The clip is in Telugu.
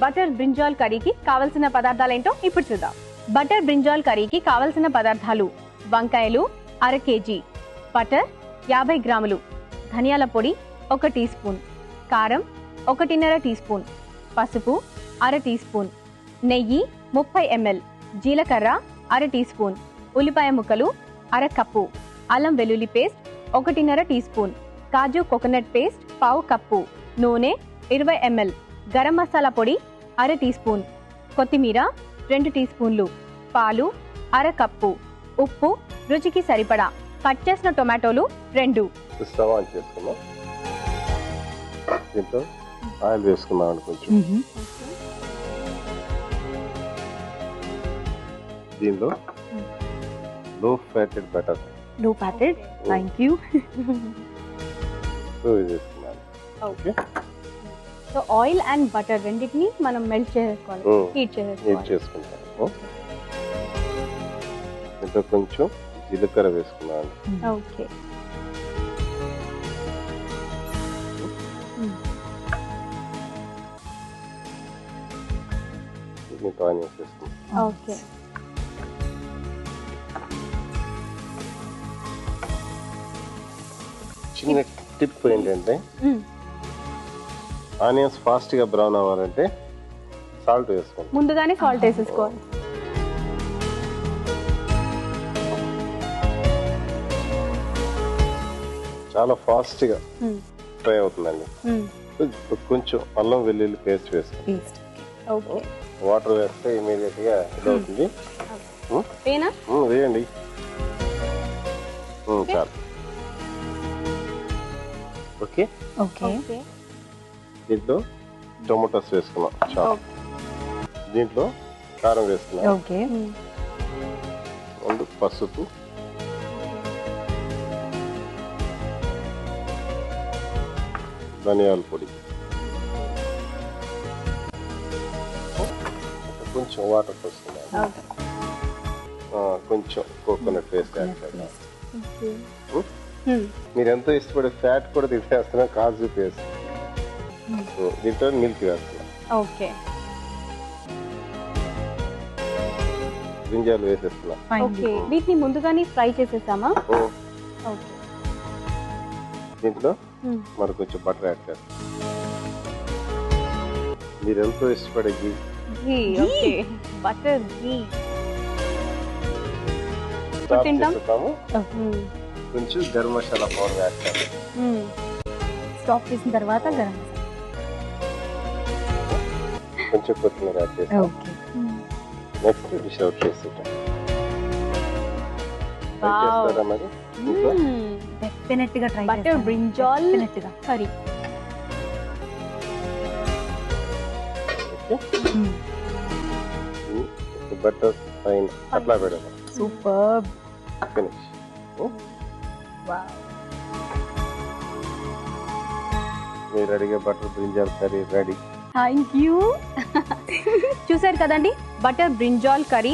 బటర్ బ్రింజాల్ కర్రీకి కావలసిన పదార్థాలు ఏంటో ఇప్పుడు చూద్దాం. బటర్ బ్రింజాల్ కర్రీకి కావలసిన పదార్థాలు వంకాయలు అర కేజీ బటర్ యాభై గ్రాములు ధనియాల పొడి ఒక టీ స్పూన్ కారం ఒకటిన్నర టీ స్పూన్ పసుపు అర టీ స్పూన్ నెయ్యి ముప్పై ఎంఎల్ జీలకర్ర అర టీ స్పూన్ ఉల్లిపాయ ముక్కలు అర కప్పు అల్లం వెల్లుల్లి పేస్ట్ ఒకటిన్నర టీ స్పూన్ కాజు కోకోనట్ పేస్ట్ పావు కప్పు నూనె ఇరవై ఎంఎల్. గరం మసాలా పొడి అర టీ స్పూన్. కొత్తిమీర రెండు టీ స్పూన్లు. పాలు అర కప్పు. ఉప్పు రుచికి సరిపడా. కట్ చేసిన టొమాటోలు రెండు. స్టవ్ ఆన్ ఆయిల్ కొంచెం. దీనిలో లో ఫ్యాటెడ్ బటర్లో ప్యాకెట్ థ్యాంక్ యూ వేసుకున్నాను. Okay so oil and butter రెండింటిని మనం మెల్ట్ చేసుకోవాలి Mm. హీట్ నీట్ చేసుకోవాలి చేసుకుంటాను. దీంట్లో కొంచెం జీలకర్ర వేసుకున్నాను. ఓకే దీంట్లో ఆనియన్స్ వేసుకున్నాను ఓకే చిన్న టిప్ ఏంటంటే ఆనియన్స్ ఫాస్ట్గా బ్రౌన్ అవ్వాలంటే సాల్ట్ వేసుకోండి. ముందుగానే సాల్ట్ వేసేసుకోవాలి. చాలా ఫాస్ట్గా Mm. ఫ్రై అవుతుందండి. Mm. కొంచెం అల్లం వెల్లుల్లి పేస్ట్ వేసుకోండి. వాటర్ వేస్తే ఇమీడియట్గా ఇదవుతుంది Mm. వేనా Mm, వేయండి. చాలు. ఓకే ఓకే దీంట్లో టొమాటోస్ వేసుకున్నాం చాలు. దీంట్లో కారం వేసుకున్నాం. ఓకే. ముందు పసుపు. ధనియాల పొడి. కొంచెం వాటర్ పోసుకున్నాను ఆ, కొంచెం కోకోనట్ పేస్ట్ యాడ్ చేద్దాం. ఉం? మీరు ఎంతో ఇష్టపడే ఫ్యాట్ కూడా తీసేస్తున్నా కాజు పేస్ట్. దీంట్లో మిల్క్ వేస్తున్నాం ఓకే. గింజాలు వేసేస్తున్నాం. ఓకే. వీటిని ముందుగానే ఫ్రై చేసేసామా? ఓ, ఓకే. దీంట్లో మరి కొంచెం బటర్ యాడ్ చేస్తాం మీరు ఎంతో ఇష్టపడే గీ ఘీ ఓకే. బటర్ ఘీ? చేస్తాము కొంచెం గరం మసాలా పౌడర్ యాడ్ చేస్తాం స్టాప్ చేసిన తర్వాత గరం కొంచెం కొత్తిమీర యాడ్ చేస్తాం ఓకే నెక్స్ట్ డిష్ అవుట్ చేస్తుంటాం Wow. చేస్తారా మరి ఇంట్లో? డెఫినెట్గా ట్రై బటర్ బ్రింజాల్ డెఫినెట్గా కర్రీ ఓకే బటర్ పైన అట్లా పెడదాం సూపర్ ఫినిష్ మీరు అడిగే butter brinjal curry ready thank you చూసారు కదండి బటర్ బ్రింజాల్ కర్రీ.